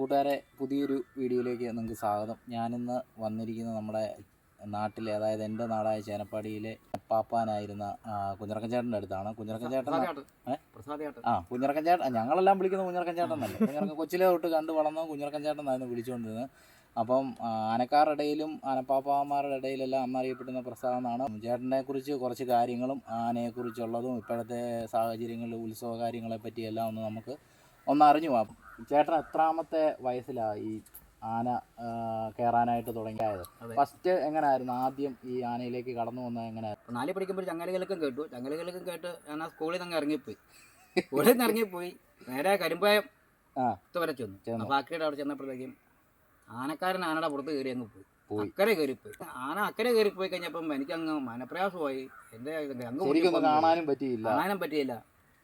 കൂട്ടുകാരെ പുതിയൊരു വീഡിയോയിലേക്ക് നിങ്ങൾക്ക് സ്വാഗതം. ഞാനിന്ന് വന്നിരിക്കുന്നത് നമ്മുടെ നാട്ടിലെ അതായത് എന്റെ നാടായ ചേനപ്പാടിയിലെ പാപ്പാനായിരുന്ന കുഞ്ഞിറക്കഞ്ചേട്ടന്റെ അടുത്താണ്. കുഞ്ഞിറക്കൻ ചേട്ടൻ ഏ? ആ കുഞ്ഞിറക്കൻ ചേട്ടൻ ഞങ്ങളെല്ലാം വിളിക്കുന്നത് കുഞ്ഞിറക്കൻ ചേട്ടൻ എന്നല്ല കുഞ്ഞിറക്കൻ കൊച്ചിലെ തൊട്ട് കണ്ടു വളർന്ന എന്നായിരുന്നു വിളിച്ചുകൊണ്ടിരുന്നത്. അപ്പം ആ, ആനക്കാരുടെ ഇടയിലും ആനപ്പാപ്പാമാരുടെ ഇടയിലെല്ലാം അന്നറിയപ്പെടുന്ന പ്രസ്ഥാനമാണ് ചേട്ടനെ കുറിച്ച് കുറച്ച് കാര്യങ്ങളും ആനയെക്കുറിച്ചുള്ളതും ഇപ്പോഴത്തെ സാഹചര്യങ്ങളിൽ ഉത്സവ കാര്യങ്ങളെ പറ്റിയെല്ലാം ഒന്ന് നമുക്ക് ഒന്ന് അറിഞ്ഞു പോകാം ചേട്ടൻ എത്രാമത്തെ വയസ്സിലാ ഈ ആന കേറാനായിട്ട് കയറാനായിട്ട് തുടങ്ങിയത്. ഫസ്റ്റ് എങ്ങനെയായിരുന്നു ആദ്യം ഈ ആനയിലേക്ക് കടന്നു വന്നത് എങ്ങനെയായിരുന്നു നാല് പഠിക്കുമ്പോൾ ചങ്ങലകൾക്കും കേട്ടു. ചങ്ങലകൾക്കും കേട്ട് ഞാൻ സ്കൂളിൽ നിന്ന് ഇറങ്ങിപ്പോയി. സ്കൂളിൽ നിന്ന് ഇറങ്ങിപ്പോയി. നേരെ കരിമ്പായം. വരെ ചെന്നു. അപ്പോൾ അവിടെ ചെന്നപ്പോഴത്തേക്കും ആനക്കാരൻ ആനയുടെ പുറത്ത് കയറി അങ്ങ് പോയി. അക്കരെ കയറിപ്പോയി. ആന അക്കരെ കയറിപ്പോയി പോയി കഴിഞ്ഞപ്പം എനിക്ക് അങ്ങ് മനപ്രയാസമായി എന്റെ അങ്ങ് കാണാനും പറ്റിയില്ല. കാണാനും പറ്റിയില്ല.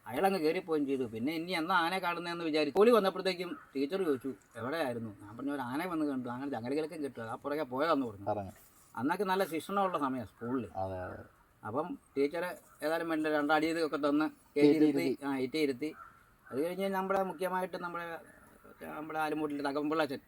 അയാളങ്ങ് കയറിപ്പോയും ചെയ്തു. പിന്നെ ഇനി എന്നാ ആനെ കാണുന്നതെന്ന് വിചാരിച്ചു സ്കൂളിൽ വന്നപ്പോഴത്തേക്കും ടീച്ചർ ചോദിച്ചു എവിടെയായിരുന്നു? ഞാൻ പറഞ്ഞു ഒരു ആന വന്ന് കണ്ടു. അങ്ങനെ ചങ്ങലകൾക്കും കിട്ടുക ആ പുറകെ പോയതാന്ന് പറഞ്ഞു. പറഞ്ഞു. അന്നൊക്കെ നല്ല ശിക്ഷണമുള്ള സമയം സ്കൂളിൽ അപ്പം ടീച്ചറെ ഏതായാലും വേണ്ട രണ്ടടി ഇതൊക്കെ തന്ന് കയറ്റിയിരുത്തി ആ ഇറ്റിയിരുത്തി അത് കഴിഞ്ഞ് നമ്മുടെ മുഖ്യമായിട്ട് നമ്മുടെ നമ്മുടെ ആലുമൂട്ടിൽ തകമ്പള്ളച്ചൻ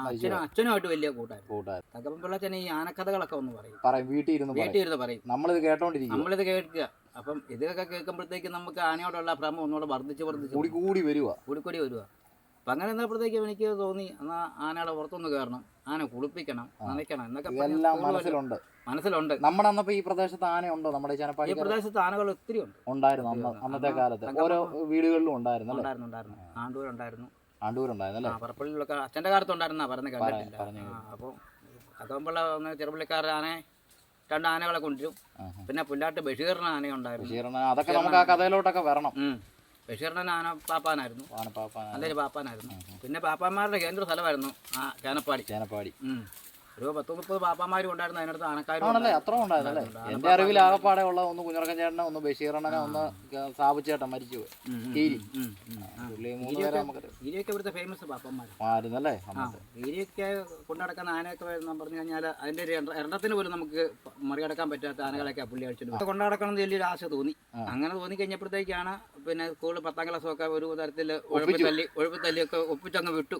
അച്ഛനും അച്ഛനുമായിട്ട് വലിയ കൂട്ടായിരുന്നു. തകമ്പള്ളച്ചൻ ഈ ആനക്കഥകളൊക്കെ ഒന്ന് പറയും. വീട്ടിൽ ഇരുന്ന് വീട്ടിൽ ഇരുന്ന് പറയും. നമ്മളിത് കേട്ടോണ്ടിരിക്കും നമ്മളിത് കേൾക്കുക. അപ്പം ഇതൊക്കെ കേൾക്കുമ്പോഴത്തേക്ക് നമുക്ക് ആനയോടുള്ള ഭ്രമം ഒന്നുകൂടെ വർദ്ധിച്ച് വർദ്ധിച്ച് കൂടി കൂടി വരിക കൂടി കൂടി വരിക അപ്പം അങ്ങനെ നിന്നപ്പോഴത്തേക്കും എനിക്ക് തോന്നി എന്നാൽ ആനയുടെ പുറത്തൊന്ന് കയറണം. ആന കുളിപ്പിക്കണം നനയ്ക്കണം എന്നൊക്കെ മനസ്സിലുണ്ട്. മനസ്സിലുണ്ട്. നമ്മുടെ അന്നപ്പോ ഈ പ്രദേശത്ത് ആനയുണ്ടോ? നമ്മുടെ ഈ പ്രദേശത്ത് ആനകൾ ഒത്തിരി ഉണ്ട്. ഉണ്ടായിരുന്നു അന്ന് അന്നത്തെ കാലത്ത്. ഓരോ വീടുകളിലും ഉണ്ടായിരുന്നു ഉണ്ടായിരുന്നു ഉണ്ടായിരുന്നു. ഉണ്ടായിരുന്നു ആണ്ടൂരുണ്ടായിരുന്നു. ആണ്ടൂരുണ്ടായിരുന്നു അല്ലേ? പറപ്പള്ളിയിലൊക്കെ അച്ഛന്റെ കാലത്ത് ഉണ്ടായിരുന്ന പറഞ്ഞ് ആ അപ്പോൾ അതാകുമ്പോൾ ആനയെ രണ്ട് ആനകളെ കൊണ്ടുവരും. പിന്നെ പുല്ലാട്ട് ബഷീറിന് ആന ഉണ്ടായിരുന്നു അതൊക്കെ നമുക്ക് ആ കഥയിലോട്ടൊക്കെ വരണം. ബഷീറിന് ആന പാപ്പാനായിരുന്നു. നല്ലൊരു പാപ്പാനായിരുന്നു. പിന്നെ പാപ്പാന്മാരുടെ കേന്ദ്ര സ്ഥലമായിരുന്നു ആ ചേനപ്പാടി. ചേനപ്പാടി. ഒരു പത്ത് മുപ്പത് പാപ്പാന്മാരും ഉണ്ടായിരുന്നു അതിനടുത്ത് ആനക്കാരും ആണല്ലേ? ഉണ്ടായിരുന്നു. അത്ര ഉണ്ടായിരുന്നല്ലേ ഉണ്ടായിരുന്നു. എന്റെ അറിവിൽ ആകപ്പാടെ ഉള്ള ഒന്ന് കുഞ്ഞിറക്കൻ ചേട്ടനെ ഒന്ന് ബഷീറണ്ണനെ ഒന്ന് സാബുച്ചേട്ടൻ മരിച്ചു പോയി. കീരി. പുള്ളി മൂന്ന് പേരെ നമുക്ക് ഇവിടുത്തെ ഫേമസ് പാപ്പന്മാരാണ് ആ ആനയൊക്കെ വരുന്ന പറഞ്ഞു കഴിഞ്ഞാൽ അതിന്റെ ഒരു എണ്ണ- എണ്ണത്തിന് പോലും നമുക്ക് പ- മറികടക്കാൻ പറ്റാത്ത ആനകളൊക്കെ പുള്ളി അടിച്ചിട്ട് കൊണ്ടുനടക്കണം എന്ന് വലിയൊരു ആശ തോന്നി. അങ്ങനെ തോന്നി കഴിഞ്ഞപ്പോഴത്തേക്കാണ് പിന്നെ സ്കൂളിൽ പത്താം ക്ലാസ്സൊക്കെ ഒരു തരത്തിൽ ഒഴുപ്പ് തല്ലി ഒഴുപ്പ് തല്ലിയൊക്കെ ഒപ്പിച്ചങ്ങ് വിട്ടു.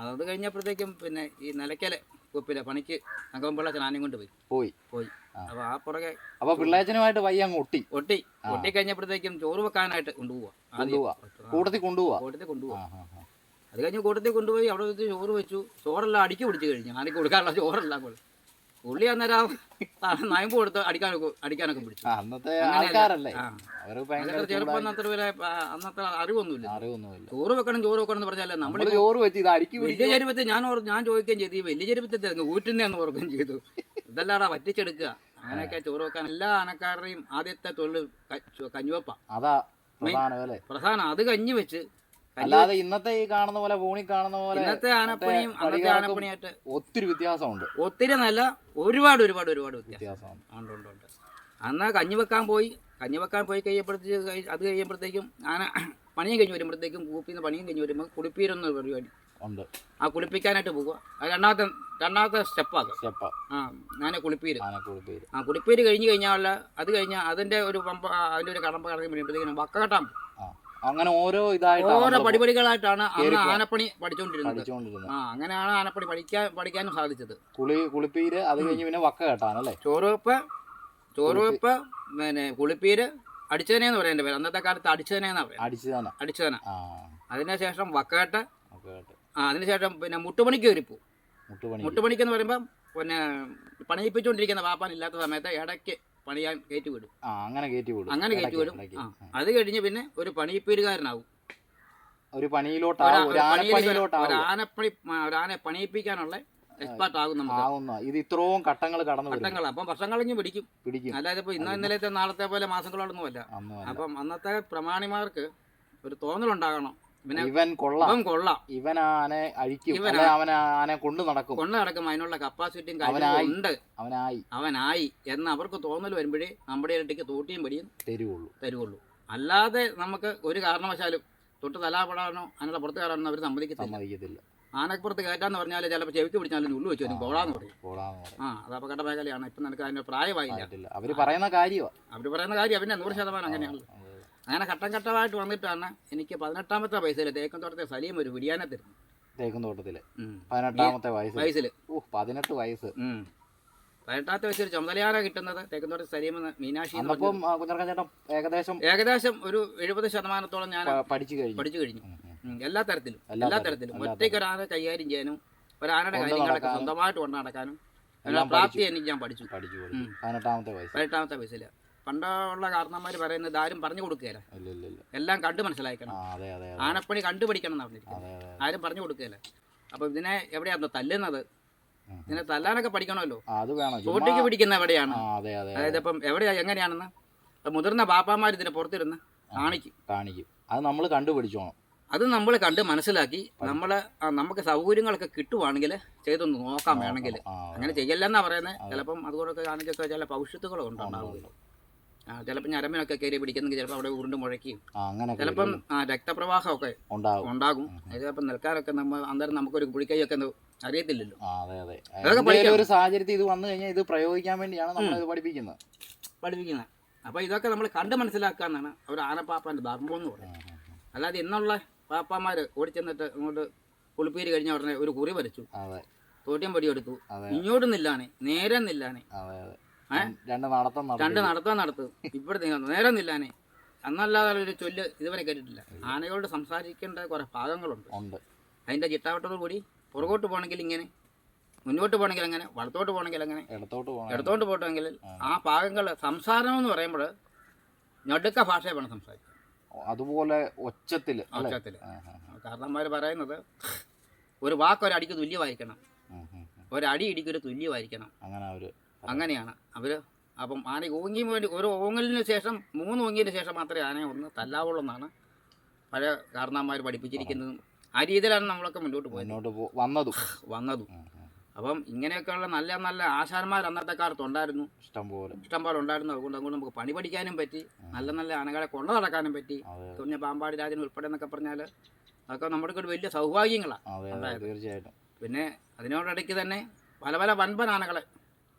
അത് കഴിഞ്ഞപ്പോഴത്തേക്കും പിന്നെ ഈ നിലയ്ക്കൽ കുപ്പിലെ പണിക്ക് അകമ്പിള്ള ആനയും കൊണ്ട് പോയി. പോയി. പോയി. അപ്പൊ ആ പുറകെ അപ്പൊ പിള്ളേച്ചനുമായിട്ട് വയ്യ അങ്ങ് ഒട്ടി. ഒട്ടി. ഒട്ടി കഴിഞ്ഞപ്പോഴത്തേക്കും ചോറ് വെക്കാനായിട്ട് കൊണ്ടുപോവാ. കൊണ്ടുപോവാ. കൂട്ടത്തിൽ കൊണ്ടുപോവാ? കൂട്ടത്തിൽ കൊണ്ടുപോവാ. അത് കഴിഞ്ഞ് കൂട്ടത്തിൽ കൊണ്ടുപോയി അവിടെ വെച്ച് ചോറ് വെച്ചു. ചോറെല്ലാം അടുക്കി പിടിച്ചു കഴിഞ്ഞു. ആനയ്ക്ക് കൊടുക്കാനുള്ള ചോറെല്ലാം കൊടുത്തു. പുള്ളി അന്നേരം നയമ്പ് കൊടുത്ത് അടിക്കാനൊക്കെ അടിക്കാനൊക്കെ പിടിച്ചു. അന്നത്തെ. ആൾക്കാരല്ലേ? അന്നത്തെ ചെറുപ്പം വരെ ആ, അന്നത്തെ അറിവൊന്നുമില്ല. അറിവൊന്നുമില്ല. ചോറ് വെക്കണം ചോറ് വെക്കണം എന്ന് പറഞ്ഞാലേ നമ്മൾ ചോറ് വെച്ച് ഇത് അടിക്കി വലിയ പിടിക്കും ഞാൻ ഞാൻ ചോദിക്കുകയും ചെയ്തു ഈ വലിയ ചരുപ്പത്തിൽ ഊറ്റുന്നതെന്ന് ഓർക്കുകയും ചെയ്തു. ഇതല്ലാടാ വറ്റിച്ചെടുക്കുക. അങ്ങനെയൊക്കെ ചോറ് വെക്കാൻ എല്ലാ ആനക്കാരുടെയും ആദ്യത്തെ തൊഴിൽ കഞ്ഞുവപ്പ. അതാ പ്രധാനം. അത് കഞ്ഞി വെച്ച് അല്ലാതെ ഇന്നത്തെ ഈ കാണുന്ന പോലെ ഫോണിൽ കാണുന്ന പോലെ ഇന്നത്തെ ആനപ്പണിയും അന്നത്തെ ആനപ്പണിയായിട്ട് ഒത്തിരി വ്യത്യാസമുണ്ട്. ഒത്തിരി നല്ല ഒരുപാട് ഒരുപാട് ഒരുപാട് വ്യത്യാസം. വ്യത്യാസമുണ്ട്. ഉണ്ട് ഉണ്ട് ഉണ്ട്. അന്ന് കഞ്ഞി വെക്കാൻ പോയി കഞ്ഞി വെക്കാൻ പോയി കഴിയുമ്പോഴത്തേക്ക് അത് കഴിയുമ്പോഴത്തേക്കും ആന പണിയും കഴിഞ്ഞ് വരുമ്പോഴത്തേക്കും കൂപ്പിൽ നിന്ന് പണിയും കഴിഞ്ഞ് വരുമ്പോൾ കുളിപ്പീരുന്ന പരിപാടി ഉണ്ട്. ആ കുളിപ്പിക്കാനായിട്ട് പോകുക അത് രണ്ടാമത്തെ രണ്ടാമത്തെ സ്റ്റെപ്പാണ് സ്റ്റെപ്പാ. ആ ഞാൻ കുളിപ്പീര്. കുളിപ്പീര്. പേര് ആ കുളിപ്പീര് കഴിഞ്ഞ് കഴിഞ്ഞാൽ അത് കഴിഞ്ഞാൽ അതിന്റെ ഒരു പമ്പ അതിന്റെ ഒരു കടമ്പ കടന്നു കഴിയുമ്പോഴത്തേക്കും പോകും. അങ്ങനെ ഓരോ ഇതായിട്ട് ഓരോ പടിപടികളായിട്ടാണ് അന്ന് ആനപ്പണി പഠിച്ചുകൊണ്ടിരുന്നത് ആ അങ്ങനെയാണ് ആനപ്പണി പഠിക്കാൻ പഠിക്കാനും സാധിച്ചത്. കുളി കുളിപ്പീര് അത് കഴിഞ്ഞ് പിന്നെ വക്ക കെട്ടാനല്ലേ? ചോറുവെപ്പ് ചോറുവെപ്പ് പിന്നെ കുളിപ്പീര് അടിച്ചതനെന്ന് പറയാൻ പേര്. അന്നത്തെ കാലത്ത് അടിച്ചതനെന്നാണ് പറയാം. അടിച്ചതന. അടിച്ചതന. അതിനുശേഷം വക്കാട്ട് ഒക്കെ കേട്ട്. ആ അതിനുശേഷം പിന്നെ മുട്ടുപണിക്ക് കയറിപ്പോ മുട്ടുപണി. മുട്ടുപണിക്ക് എന്ന് പറയുമ്പോൾ പിന്നെ പണിയിപ്പിച്ചുകൊണ്ടിരിക്കുന്ന വാപ്പാൻ ഇല്ലാത്ത സമയത്ത് ഇടയ്ക്ക് പണിയാൻ കയറ്റി വിടും. ആ അങ്ങനെ കയറ്റി വിടും. അങ്ങനെ കയറ്റി ഇടയ്ക്ക്, വിടും. ഇടയ്ക്ക്. ആ അത് കഴിഞ്ഞ് പിന്നെ ഒരു പണിയിപ്പീരുകാരനാവും. ഒരു പണിയിലോട്ടാവും ഒരു ഒരു ആനപ്പണിയിലോട്ടാവും ആനപ്പണി ഒരു ആനയെ പണിയിപ്പിക്കാനുള്ള എക്സ്പേർട്ട് ആകും നമുക്ക് ഇത് ഇത്രയും ഘട്ടങ്ങൾ കടന്നു ഘട്ടങ്ങൾ അപ്പം വർഷം കളഞ്ഞ് പിടിക്കും. പിടിക്കും. അല്ലാതെ ഇപ്പോൾ ഇന്ന ഇന്നലത്തെ നാളത്തെ പോലെ മാസങ്ങളോടൊന്നുമല്ല അപ്പം അന്നത്തെ പ്രമാണിമാർക്ക് ഒരു തോന്നലുണ്ടാകണം. ഇവൻ കൊള്ളാം. കൊള്ളാം. ഇവൻ ആനെ അഴിക്കും. അവൻ ആനെ കൊണ്ടു നടക്കും. കൊണ്ടു നടക്കും. അതിനുള്ള കപ്പാസിറ്റിയും അവനായി. കാര്യങ്ങളും ഉണ്ട് അവനായി. അവനായി. എന്ന് അവർക്ക് തോന്നൽ വരുമ്പോഴേ നമ്മുടെ ഇരട്ടിക്ക് തോട്ടിയും പടിയും തരുവുള്ളൂ. തരുവുള്ളൂ. അല്ലാതെ നമുക്ക് ഒരു കാരണവശാലും തൊട്ട് തലാപ്പെടാനോ അതിനുള്ള പുറത്ത് കയറാനോ അവർ സമ്മതിക്കത്തില്ല. ആനക്കുറത്ത് കയറ്റാന്ന് പറഞ്ഞാൽ ചിലപ്പോൾ ചെവിക്ക് പിടിച്ചാലും ഉള്ളു വെച്ചു വരും. കോളാന്ന് പറയും. ആ അത് അപകട മേഖലയാണ്. ഇപ്പം നിനക്ക് അതിന്റെ പ്രായമായില്ല. അവർ അവർ പറയുന്ന കാര്യമാണ് അവർ പറയുന്ന കാര്യം അവന്റെ നൂറ് ശതമാനം അങ്ങനെയാണല്ലോ. അങ്ങനെ ഘട്ടം ഘട്ടമായിട്ട് വന്നിട്ടാണ് എനിക്ക് പതിനെട്ടാമത്തെ വയസ്സിൽ തേക്കന്തോട്ടത്തെ സലീം ഒരു ബിരിയാണി തേക്കം തേക്കും തോട്ടത്തിൽ ഉം. പതിനെട്ടാമത്തെ വയസ്സ് വയസ്സിൽ ഓ പതിനെട്ട് വയസ്സ്. പതിനെട്ടാമത്തെ വയസ്സിൽ ചുമതലയാണ് കിട്ടുന്നത്? തേക്കന്തോട്ടത്തെ സലീം എന്ന മീനാക്ഷി എന്ന് പറഞ്ഞ- അന്നപ്പം ആ, ചേട്ടൻ ഏകദേശം ഏകദേശം ഒരു എഴുപത് ശതമാനത്തോളം ഞാൻ പ- പഠിച്ചു കഴിഞ്ഞു. പഠിച്ചു കഴിഞ്ഞു. ഉം. എല്ലാ തരത്തിലും. എല്ലാ എല്ലാ തരത്തിലും, തരത്തിലും. ഒറ്റയ്ക്ക് ഒരാളെ കൈകാര്യം ചെയ്യാനും ഒരാളുടെ കൊണ്ട് കാര്യങ്ങളൊക്കെ നടക്കാനും. സ്വന്തമായിട്ട് കൊണ്ട് നടക്കാനും അതിനുള്ള പ്രാപ്തി എനിക്ക് ഞാൻ പഠിച്ചു. പഠിച്ചു പഠിച്ചു. പതിനെട്ടാമത്തെ വയസ്സ് പതിനെട്ടാമത്തെ വയസ്സിൽ പണ്ടുള്ള കാരണന്മാർ പറയുന്നത് ആരും പറഞ്ഞു കൊടുക്കുകയില്ല. എല്ലാം കണ്ടു മനസ്സിലാക്കണം ആനപ്പണി കണ്ടുപിടിക്കണം എന്നാണ് പറഞ്ഞിരിക്കുന്നത്. ആരും പറഞ്ഞു കൊടുക്കുകയില്ല. അപ്പൊ ഇതിനെ എവിടെയാണോ തല്ലുന്നത്? ഇതിനെ തല്ലാനൊക്കെ പഠിക്കണമല്ലോ. ചോട്ടിക്ക് പിടിക്കുന്ന എവിടെയാണ്? അതെ അതെ അതെ. അതായത് ഇപ്പം എവിടെയാ എങ്ങനെയാണെന്ന്? മുതിർന്ന ബാപ്പാമാർ ഇതിനെ പുറത്തിരുന്ന് കാണിക്കും. കാണിക്കും. അത് നമ്മൾ കണ്ടുപിടിച്ചോണം. അത് നമ്മൾ കണ്ട് മനസ്സിലാക്കി നമ്മൾ നമുക്ക് സൗകര്യങ്ങളൊക്കെ കിട്ടുവാണെങ്കിൽ ചെയ്തൊന്ന് നോക്കാം വേണമെങ്കിൽ. അങ്ങനെ ചെയ്യല്ലെന്നാ പറയുന്നത്. ചിലപ്പം അതുകൊണ്ടൊക്കെ കാണിച്ചൊക്കെ ചില പൗഷ്യത്തുകളും ആ ചിലപ്പോൾ ഞരമ്പിനൊക്കെ കയറി പിടിക്കുന്നെങ്കിൽ ചിലപ്പോൾ അവിടെ ഉരുണ്ട് മുഴക്കിയും. അങ്ങനെ ചിലപ്പം രക്തപ്രവാഹമൊക്കെ ഉണ്ടാകും. ചിലപ്പോൾ ചിലപ്പം നിൽക്കാനൊക്കെ നമ്മൾ അന്നേരം നമുക്കൊരു കുടിക്കൈയൊക്കെ ഒന്ന് അറിയത്തില്ലല്ലോ. അതൊക്കെ ഒരു സാഹചര്യത്തിൽ ഇത് വന്നു കഴിഞ്ഞാൽ ഇത് പ്രയോഗിക്കാൻ വേണ്ടിയാണ് നമ്മൾ ഇത് പഠിപ്പിക്കുന്നത്. പഠിപ്പിക്കുന്നത്. അപ്പോൾ ഇതൊക്കെ നമ്മൾ കണ്ട് മനസ്സിലാക്കുക എന്നാണ് ഒരു ആനപ്പാപ്പാന്റെ ധർമ്മം എന്ന് പറയുന്നത്. അല്ലാതെ ഇന്നുള്ള പാപ്പാമാർ ഓടിച്ചെന്നിട്ട് അങ്ങോട്ട് കുളിപ്പീര് കഴിഞ്ഞ ഉടനെ ഒരു കുറി വരച്ചു. തോട്ടിയം പൊടി എടുത്തു ഇങ്ങോട്ട് നില്ലാണ് നേരെ നില്ലാണ്? രണ്ട് നടത്തം രണ്ട് നടത്തി നടത്താൻ നടത്തും ഇവിടെ നേരം നില്ലാനേ. അന്നല്ലാതെ ഒരു ചൊല്ല് ഇതുവരെ കേട്ടിട്ടില്ല. ആനകളോട് സംസാരിക്കേണ്ട കുറെ ഭാഗങ്ങളുണ്ട് ഉണ്ട്. ചിട്ടാവട്ടത്തോട് ചിട്ടാവട്ടത്തോടു കൂടി പുറകോട്ട് പോകണമെങ്കിൽ ഇങ്ങനെ മുന്നോട്ട് പോകണമെങ്കിൽ അങ്ങനെ വലത്തോട്ട് പോകണമെങ്കിൽ അങ്ങനെ ഇടത്തോട്ട് പോകണം. ഇടത്തോട്ട് പോകണമെങ്കിൽ ആ. ഭാഗങ്ങൾ സംസാരം എന്ന് പറയുമ്പോൾ ഞടുക്ക ഭാഷയെ വേണം സംസാരിക്കാൻ അതുപോലെ ഒച്ചത്തിൽ ആ. കാരണന്മാർ പറയുന്നത് ഒരു വാക്ക് ഒരടിക്ക് തുല്യമായിരിക്കണം ഒരടി ഇടിക്ക് ഒരു തുല്യമായിരിക്കണം. അങ്ങനെ അവർ അങ്ങനെയാണ്. അവർ അപ്പം ആന ഓങ്ങി വേണ്ടി ഒരു ഓങ്ങലിന് ശേഷം മൂന്ന് ഓങ്ങിയതിന് ശേഷം മാത്രമേ ആനയെ ഒന്ന് തല്ലാവുള്ളൂ എന്നാണ് പഴയ കാരണന്മാർ പഠിപ്പിച്ചിരിക്കുന്നതും. ആ രീതിയിലാണ് നമ്മളൊക്കെ മുന്നോട്ട് പോയത്. മുന്നോട്ട് വന്നതും. വന്നതും. അപ്പം ഇങ്ങനെയൊക്കെയുള്ള നല്ല നല്ല ആശാന്മാർ അന്നത്തെ കാലത്ത് ഉണ്ടായിരുന്നു. ഇഷ്ടംപോലെ ഇഷ്ടംപോലെ ഉണ്ടായിരുന്നു. അതുകൊണ്ട് അതുകൊണ്ട് നമുക്ക് പണി പഠിക്കാനും പറ്റി നല്ല നല്ല ആനകളെ കൊണ്ടു നടക്കാനും പറ്റി. കുഞ്ഞ പാമ്പാടി രാജൻ ഉൾപ്പെടെ എന്നൊക്കെ പറഞ്ഞാൽ അതൊക്കെ നമ്മുടെ ഒരു വലിയ സൗഭാഗ്യങ്ങളാണ് തീർച്ചയായിട്ടും. പിന്നെ അതിനോടിടയ്ക്ക് തന്നെ പല പല വൻപൻ ആനകളെ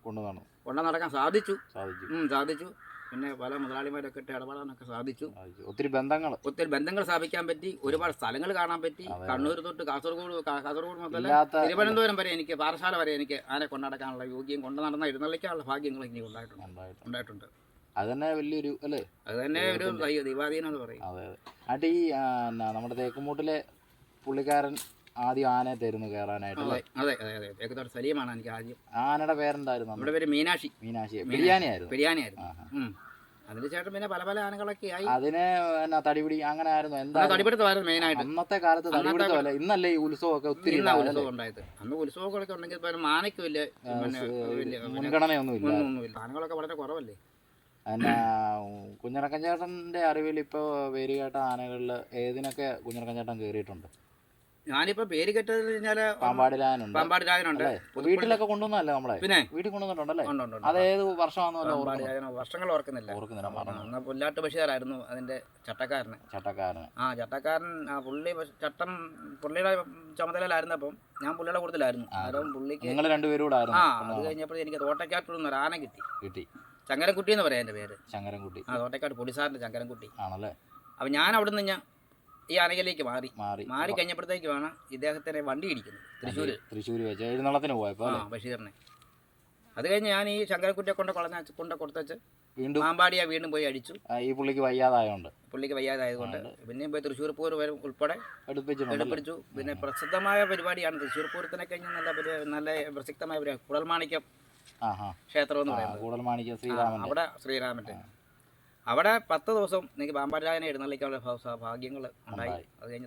കൊണ്ടു കാണും കൊണ്ടു നടക്കാൻ സാധിച്ചു. സാധിച്ചു. സാധിച്ചു. പിന്നെ പല മുതലാളിമാരൊക്കെ ഇട്ട് ഇടപെടാനൊക്കെ സാധിച്ചു. ഒത്തിരി ബന്ധങ്ങൾ. ഒത്തിരി ബന്ധങ്ങൾ സ്ഥാപിക്കാൻ പറ്റി ഒരുപാട് സ്ഥലങ്ങൾ കാണാൻ പറ്റി. കണ്ണൂർ തൊട്ട് കാസർഗോഡ് കാസർഗോഡ് മുതൽ തിരുവനന്തപുരം വരെ എനിക്ക് പാറശാല വരെ എനിക്ക് ആനെ കൊണ്ടുനടക്കാനുള്ള യോഗ്യം കൊണ്ടു നടന്ന എഴുന്നള്ളിക്കാനുള്ള ഭാഗ്യങ്ങൾ എനിക്ക് ഉണ്ടായിട്ടുണ്ട്. ഉണ്ടായിട്ടുണ്ട്. അത് തന്നെ വലിയൊരു അല്ലേ? അത് തന്നെ ഒരു ദൈവാധീനെന്ന് ദൈവാധീനം എന്ന് പറയും. അതെ അതെ. ആട്ട് ഈ നമ്മുടെ തേക്കുമൂട്ടിലെ പുള്ളിക്കാരൻ ആദ്യം ആനയെ തരുന്നു കയറാനായിട്ട് അതെ അതെ അതെ. ഏകദേശം സലീമാണ് എനിക്ക് ആദ്യം. ആനയുടെ പേരെന്തായിരുന്നു? നമ്മുടെ പേര് മീനാക്ഷി. മീനാക്ഷി. ബിരിയാണി ആയിരുന്നു ബിരിയാണി ആയിരുന്നു അതിന്റെ അതിനുശേഷം പിന്നെ പല പല ആനകളൊക്കെ ആയി. അതിന് എന്നാ തടിപിടി അങ്ങനെ ആയിരുന്നു എന്താ അന്ന് മെയിൻ ആയിട്ട് അന്നത്തെ കാലത്ത് തടിപിടുത്തമല്ല ഇന്നല്ലേ ഈ ഉത്സവമൊക്കെ ഒത്തിരി ഉത്സവം ഉണ്ടായത്. അന്ന് ഉത്സവങ്ങളൊക്കെ ഉണ്ടെങ്കിൽ പിന്നെ മുൻഗണനയൊന്നും ഇല്ല ഒന്നുമില്ല ആനകളൊക്കെ വളരെ കുറവല്ലേ? എന്നാ കുഞ്ഞിറക്കൻ ചേട്ടന്റെ അറിവിൽ ഇപ്പോൾ പേര് കേട്ട ആനകളിൽ ഏതിനൊക്കെ കുഞ്ഞിറക്കൻ ചേട്ടൻ കയറിയിട്ടുണ്ട് ഞാനിപ്പോ പേര് കെട്ടത് കഴിഞ്ഞാൽ പാമ്പാടിലാനുണ്ട് പാമ്പാടിലാനുണ്ട് വീട്ടിലൊക്കെ കൊണ്ടുവന്നല്ലേ നമ്മളെ? പിന്നെ? വീട്ടിൽ കൊണ്ടുവന്നിട്ടുണ്ടല്ലേ അതേത് വർഷമാണെന്നല്ലോ വർഷങ്ങൾ ഓർക്കുന്നില്ല. പുല്ലാട്ട് ബഷീറായിരുന്നു അതിന്റെ ചട്ടക്കാരന്. ചട്ടക്കാരൻ ആ ചട്ടക്കാരൻ ആ പുള്ളി ചട്ടം പുള്ളിയുടെ ചുമതലയിലായിരുന്നപ്പം ഞാൻ പുള്ളിയുടെ കൂടുതലായിരുന്നു അന്നേരം പുള്ളിക്ക് നിങ്ങൾ രണ്ടുപേരും കൂടെ ആ അത് കഴിഞ്ഞപ്പോൾ എനിക്ക് തോട്ടക്കാട്ടിൽ ഒരു ആന കിട്ടി. കിട്ടി. ചങ്കരൻകുട്ടി എന്ന് പറയാം എന്റെ പേര്. ചങ്ങരൻകുട്ടി. ആ തോട്ടക്കാട് പൊടിസാറിന്റെ ചങ്കരൻകുട്ടി ആണല്ലേ? അപ്പൊ ഞാൻ അവിടെ നിന്ന് ഞാൻ ഈ ആനയിലേക്ക് മാറി. മാറി. മാറി കഴിഞ്ഞപ്പോഴത്തേക്ക് വേണം ഇദ്ദേഹത്തിനെ വണ്ടി ഇടിക്കുന്നത് തൃശ്ശൂർ തൃശ്ശൂർ വെച്ച്. എഴുന്നള്ളത്തിന് പോയപ്പോ ആ ബഷീറിനെ. അത് കഴിഞ്ഞ് ഞാൻ ഈ ശങ്കരൻകുട്ടിയെ കൊണ്ട് കൊളഞ്ഞ കൊണ്ട് കൊടുത്തച്ച് വീണ്ടും? മാമ്പാടിയെ വീണ്ടും പോയി അടിച്ചു. ഈ പുള്ളിക്ക് വയ്യാതായതുകൊണ്ട് പുള്ളിക്ക് വയ്യാതായതുകൊണ്ട് പിന്നെയും പോയി തൃശ്ശൂർ പൂർ വരെ ഉൾപ്പെടെ എടുപ്പിച്ചു. പിന്നെ പ്രസിദ്ധമായ പരിപാടിയാണ് തൃശ്ശൂർ പൂരത്തിനെ കഴിഞ്ഞ് നല്ല നല്ല പ്രസിദ്ധമായ പരിപാടി കുടൽമാണിക്യം ക്ഷേത്രം എന്ന് പറയുന്നത്. അവിടെ ശ്രീരാമന്റെ അവിടെ പത്ത് ദിവസം എനിക്ക് പാമ്പാരായനെ എഴുന്നള്ളിക്കാനുള്ള ഭാഗ്യങ്ങൾ ഉണ്ടായി. അത് കഴിഞ്ഞ്